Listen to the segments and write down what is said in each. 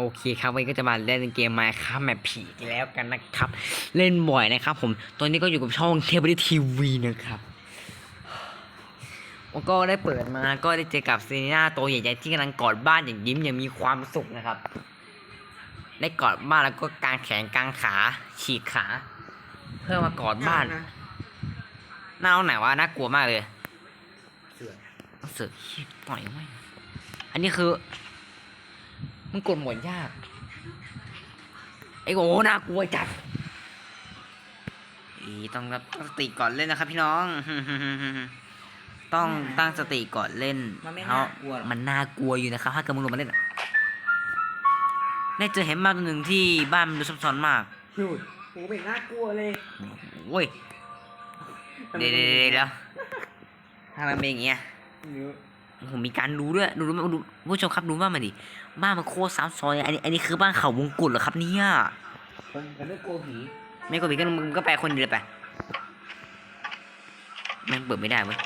โอเคครับวันนี้ก็จะมาเล่นเกมมาครับแมปผีอีกแล้วกันนะครับ เล่นบ่อยนะครับ ผมตอนนี้ก็อยู่กับช่องเทปดีทีวีนะครับแล้วก็ได้เปิดมาก็ได้เจอกับซีน่าตัวใหญ่ๆที่กำลังกอดบ้านอย่างยิ้มอย่างมีความสุขนะครับ ได้กอดบ้านแล้วก็กางแขนกางขา ฉีกขา เพื่อมากอดบ้านหน้าเอาไหนวะน่ากลัวมากเลยเสือเสือกขี้ต่อยไม่อันนี้คือ มันกดหมวดยาก ไอ้โง่น่ากลัวจัดอีต้องรับตั้งสติก่อนเล่นนะครับ พี่น้อง ต้องตั้งสติก่อนเล่นมันไม่เพราะน่ากลัวหรอก มันน่ากลัวอยู่นะครับ ถ้าเกิดมึงลงมาเล่นอะได้เจอเห็นมาตัวหนึ่งที่บ้านมันดูซับซ้อนมากหยุดโหเป็นน่ากลัวเลยโว้ยเดี๋ยวเดี๋ยวเดี๋ยวเดี๋ยวทำไมเป็นอย่างเงี้ยเนื้อ ผมมีการดูด้วยดูดูดูผู้ชมครับดูบ้านมันดิบ้านมันโคตรซ้ำซอยอันนี้อันนี้คือบ้านเขาวงกุฎเหรอครับเนี่ยคนคนไม่กลัวผีไม่ก็ผีก็มึงก็ไปคนเดียวไปแม่งเปิดไม่ได้เว้ย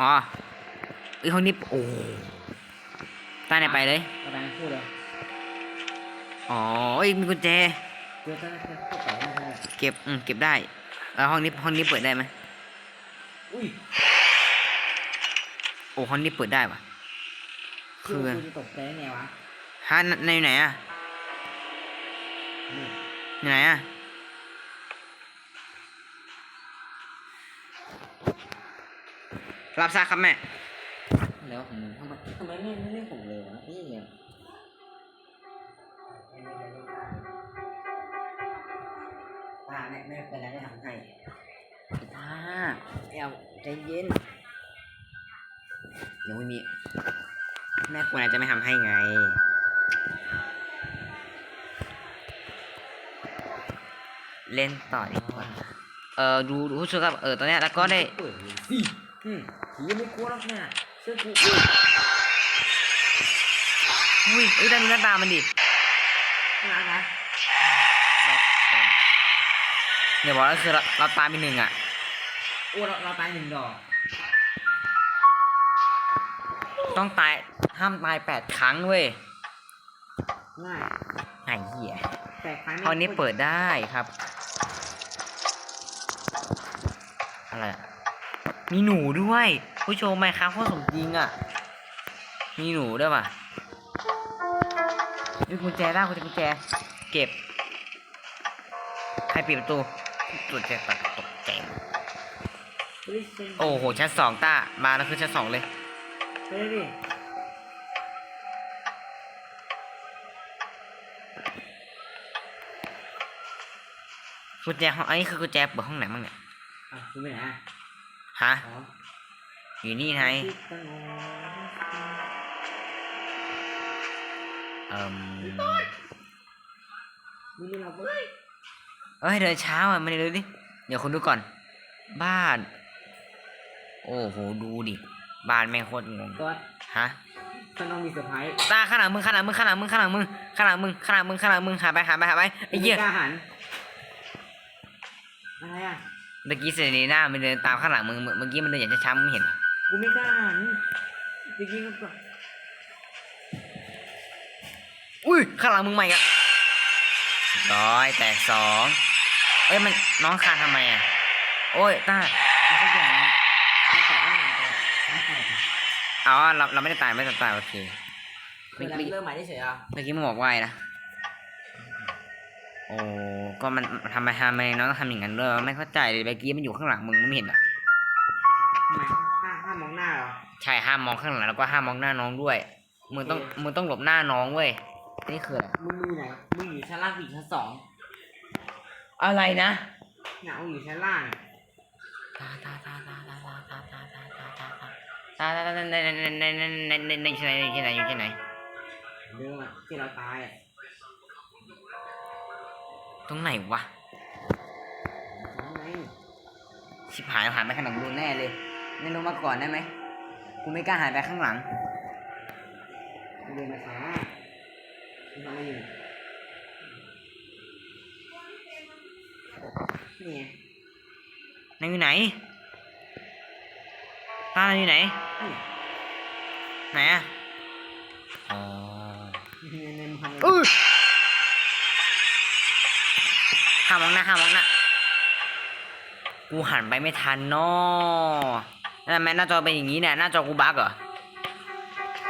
อ๋อไอ้คนนี้โอ้ตาไหนไปเลยกระดานพูดเลยอ๋อเอ้ยมีกุญแจเจอตั้งแต่เข้าไปไม่ได้เก็บอืมเก็บได้แล้วห้องนี้ห้องนี้เปิดได้ไหมอุ้ย โอ้ห้องนี้เปิดได้ปะคืคืออคุณตกใจไงวะฮะในในไหนอะนี่อยู่ไหนอะรับทราบครับแม่ แล้วของมึงทำไมทำไมไม่ไม่เรียกผมเลยวะพี่เนี่ยป้าแม่แม่เป็นอะไรได้ทำให้ตาแอวใจเย็นเดี๋ ยวไม่มี แม่ควรอาจจะไม่ทำให้ไง เล่นต่อดีกว่าเออดูดูช่วยกับเออตอนเนี้ยแล้วก็ได้เปิดเลยสิอืมผีไม่กลัวหรอกเนี่ยเชื่อกูอุ้ยเอ้ยได้ดูหน้าตามันดินะนะเดี๋ยวบอกแล้วคือเราเราตายไปหนึ่งอะโอ้เราเราตายหนึ่งดอก ต้องตายห้ามตายแปดครั้งเว้ยง่ายไอ้เหี้ยแต่ครั้งห้องนี้เปิดได้ครับ อะไรอะมีหนูด้วย ผู้ชมไหมครับโคตรสมจริงอะ มีหนูด้วยป่ะมีกุญแจได้กุญแจกุญแจ เก็บ ใครปิดประตูตัวแจตัดตกใจหมดโอ้โหชั้นสองต้า มาแล้วคือชั้นสองเลย เฮ้ยดิกุญแจห้องอันนี้คือกุญแจเปิดห้องไหนบ้างเนี่ยอะคุณไปไหนอะฮะอ๋ออยู่นี่ไงที่ตั้งโง่เอ่มมึงไม่รับเว้ยเอ้ยเดินเช้าอะมาเลยดิ เดี๋ยวคุณดูก่อน บ้าน โอ้โห ดูดิ บ้านแม่งโคตรงงก็ฮะฉันต้องมีเซอร์ไพรส์ตาข้างหลังมึงข้างหลังมึงข้างหลังมึงข้างหลังมึงข้างหลังมึงข้างหลังมึงข้างหลังมึงหาไปหาไปหาไปไอ้เหี้ยม่กล้าหันอะไรอะเมื่อกี้เซนีน่ามันเดินตามข้างหลังมึงเมื่อเมื่อกี้มันเดินอย่างช้าๆมึงไม่เห็นเหรอกูไม่กล้าหันจริงๆก็อุ้ยข้างหลังมึงใหม่อะร้อยแตกสองเอ้ยมันน้องคานทำไมอะโอ้ยตาไม่ใช่อย่างนั้ นไม่แต่ว่าไม่แต่อ๋อเราเราไม่ได้ตายไม่ได้ตายโอเคเริ่มเริ่มใหม่เฉยๆอะเมื่อกี้มึงบอกว่าไงนะโอ้ก็มันมันทำไมทำไมน้องต้องทำอย่างนั้นด้วยวะไม่เข้าใจเลยเมื่อกี้มันอยู่ข้างหลังมึงมึงไม่เห็นเหรอทำไมห้าห้ามมองหน้าเหรอใช่ห้ามมองข้างหลังแล้วก็ห้ามมองหน้าน้องด้วยมึงต้องมึงต้องหลบหน้าน้องเว้ยนี่คืออะไรมึงอยู่ไหนมึงอยู่ชั้นล่างหรือชั้นสองอะไรนะเนี่ยมึงอยู่ชั้นล่างตาตาตาตาตาตาตา ในในในในในในในในที่ไหนที่ไหนอยู่ที่ไหนเดิมอะที่เราตายอะตรงไหนวะชั้นไหนชิบหายหันไปข้างหลังดูแน่เลยไม่ลงมาก่อนได้ไหมกูไม่กล้าหันไปข้างหลังกูเดินมาช้ามึงทำอะไรอยู่นี่ไงนายอยู่ไหนตานายอยู่ไหน ไหนอะอ๋อนงทำเองอื้อห้ามมองหน้าห้ามมองหน้ากูหันไปไม่ทันเนาะนั่นแม่หน้าจอเป็นอย่างนี้เนี่ยหน้าจอกูบั๊กเหรอ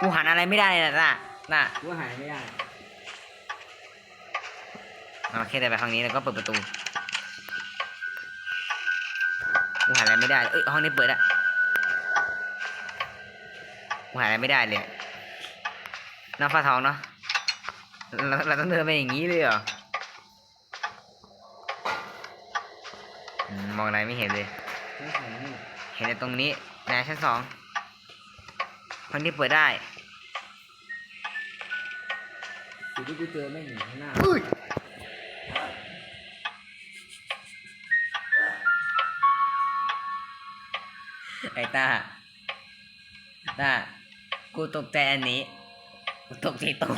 กูหันอะไรไม่ได้เลยน่ะน่ะกูหายไม่ได้เอาโอเคเดินไปห้องนี้แล้วก็เปิดประตู กูหาอะไรไม่ได้ เอ้ยห้องนี้เปิดอะกู หาอะไรไม่ได้เลยน้องฟ้าทองเนาะเราเราต้องเดินไปอย่างนี้เลยเหรออืมมองอะไรไม่เห็นเลยใช้ของนี่เห็นแต่ตรงนี้นะชั้นสองห้องนี้เปิดได้สิ่งที่กูเจอไม่หนีข้างหน้าไอ้ตาตา กูตกใจอันนี้กูตกใจตู้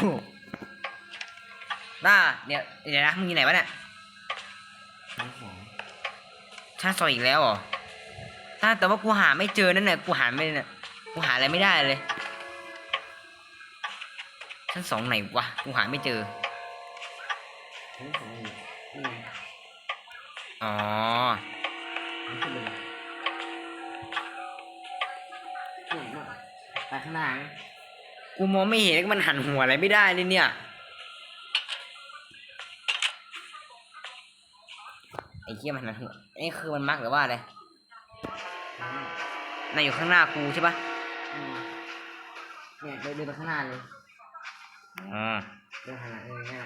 ตาเดี๋ยวเดี๋ยวนะมึงอยู่ไหนวะเนี่ยใช้ของชั้นสองอีกแล้วเหรอตาแต่ว่ากูหาไม่เจอนั่นแหละกูหาไม่เนี่ยกูหาอะไรไม่ได้เลยชั้นสองไหนวะกูหาไม่เจอใช้ของอ ข้างหน้านะกูมองไม่เห็นมันหันหัวอะไรไม่ได้เลยเนี่ย ไอ้เหี้ยมันหันหัวนี่คือมันมักหรือว่าอะไรนายอยู่ข้างหน้ากูใช่ปะอืมเนี่ยเดินเดินไปข้างหน้าเลยอ๋อเดินหันหลังเออเนี่ย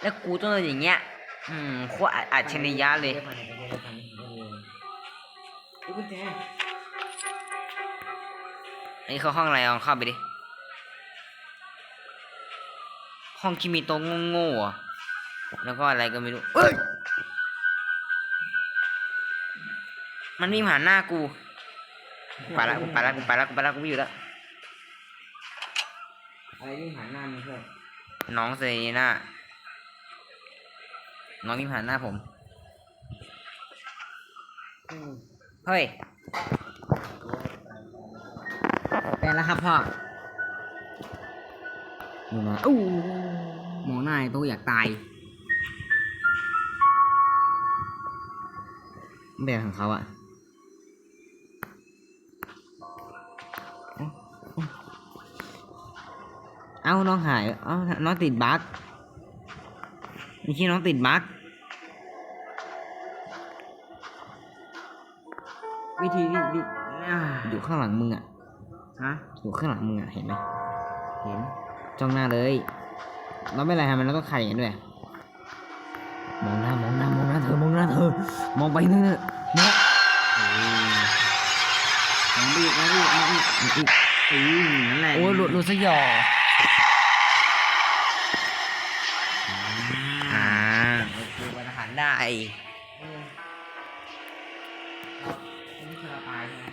แล้วกูต้องเดินอย่างเงี้ย อืมโคตรอัจฉริยะเลยดินผ่านไปเดินผ่านไปเดินผ่านไปเลยอุ๊ยกุญแจอั นนี้เขาห้องอะไรลองเข้าไปดิ ห้องที่มีโต๊ะโง่ๆอะแล้วก็อะไรก็ไม่รู้ เอ้ย มันมีผ่านหน้ากูไปละกูไปละกูไปละกูไปละกูไม่อยู่แล้วอะไรที่หันหน้ามึงเพื่อนน้องเซนีน่าน้องมีผ่านหน้าผมอืมเฮ้ย แปลแล้วครับพ่อมึงมาอู้มองหน้าไอ้ตู้อยากตายแบบของเขาอะเอ้าน้องหายเอ้าน้องติดบั๊กนี่คิดน้องติดบั๊กวิธีที่ที่อ่าอยู่ข้างหลังมึงอะ ฮะอยู่ข้างหลังมึงอะเห็นไหมเห็นจ้องหน้าเลย เราไม่เป็นไรทำไมเราต้องขายอย่างนั้นด้วยมองหน้ามองหน้ามองหน้าเธอมองหน้าเธอมองไปเรื่อยๆมองมองบีบมองบีบมองบีบอีกอืมนั่นแหละโอ้ยหลุดหลุดสยองอ่าโอเควันอาหารได้เออครับอันนี้คือเราตายใช่ไหม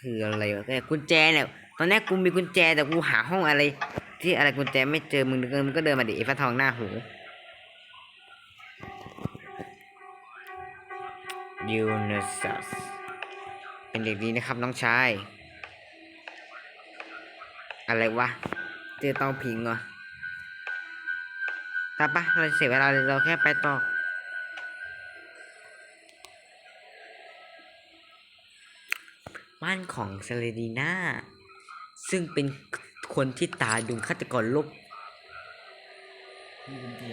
คืออะไรวะแต่กุญแจเนี่ยตอนแรกกูมีกุญแจแต่กูหาห้องอะไร ที่อะไรกุญแจไม่เจอมึงเดินมึงก็เดินมาดิไอ้ฟ้าทองหน้าหูยูเนซัสเป็นเด็กดีนะครับน้องชาย อะไรวะเจอเตาผิงเหรอตาปะเราเสียเวลาเลยเราแค่ไปต่อ ของเซเลดีนาซึ่งเป็นคนที่ตาดึงฆาตกรโลกมีกุญแจ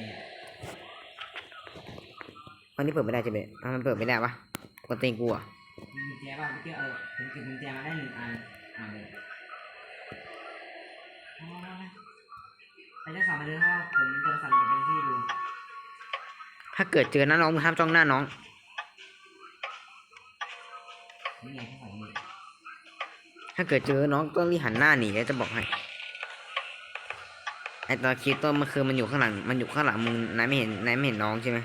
วันนี้เปิดไม่ได้ใช่ไหมอ้าวมันเปิดไม่ได้ปะปกติกูอะมีกุญแจป่ะเมื่อกี้เออผมเก็บกุญแจมาได้หนึ่งอันอ่านเลยเอามามาไปเลือกสามไปเลยเพราะว่าผมจะสั่งกับเป็นที่ดู ถ้าเกิดเจอหน้าน้องมึงห้ามจ้องหน้าน้องนี่ไงที่ใส่นี่ ถ้าเกิดเจอน้องต้องรีบหันหน้าหนีแล้วจะบอกให้ไอตอนคลิปต้นมันคือมันอยู่ข้างหลัง มันอยู่ข้างหลังมึงนายไม่เห็นนายไม่เห็นน้องใช่ไหม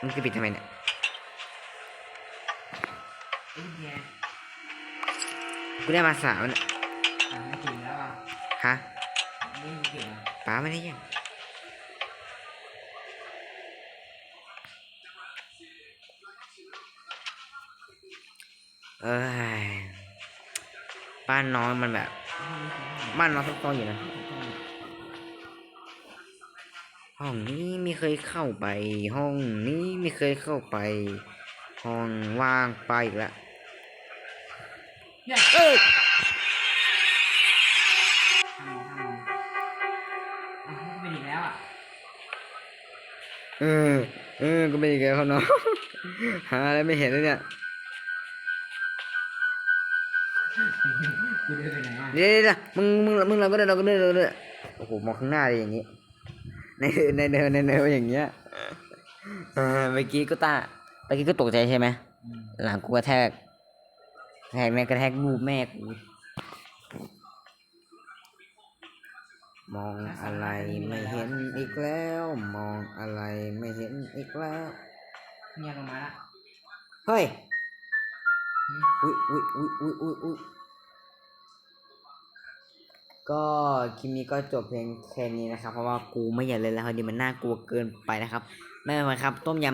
มึงจะปิดทำไมเนี่ยไอ้กุญแจกูได้มาสามเนี่ยอ่านไม่ถึงแล้วอะฮะไม่มีเก็บอะป้าไม่ได้ยัง เอ้ยบ้านน้องมันแบบ บ้านน้องซับซ้อนอยู่นะ ห้องนี้ไม่เคยเข้าไป ห้องนี้ไม่เคยเข้าไป ห้องว่างไปอีกแล้วเนี่ยเอ้ยห้ามมองห้ามมองอะมันเป็นอีกแล้วอะ เออ เออ ก็เป็นอีกแล้วครับน้อง หาอะไรไม่เห็นเลยเนี่ย กูเดินไปไหนอะเดี๋ยวเดี๋ยวเดี๋ยวมึงมึงมึงเราก็ได้เราก็ได้เราก็ได้โอ้โหมองข้างหน้าเลยอย่างนี้ ในในเดินในเดินอย่างเงี้ยเออเมื่อกี้ก็ตาเมื่อกี้ก็ตกใจใช่ไหมอืมหลังกูกระแทกกระแทกแม่กระแทกรูปแม่กูมองอะไรไม่เห็นอีกแล้ว มองอะไรไม่เห็นอีกแล้ว เงียบลงมาละเฮ้ยอืม อุ้ยอุ้ยอุ้ยอุ้ยอุ้ยอุ้ยก็คลิปนี้ก็จบเพียงแค่นี้นะครับ เพราะว่ากูไม่อยากเล่นแล้วพอดีมันน่ากลัวเกินไปนะครับ ไม่เป็นไรครับ ต้มยำ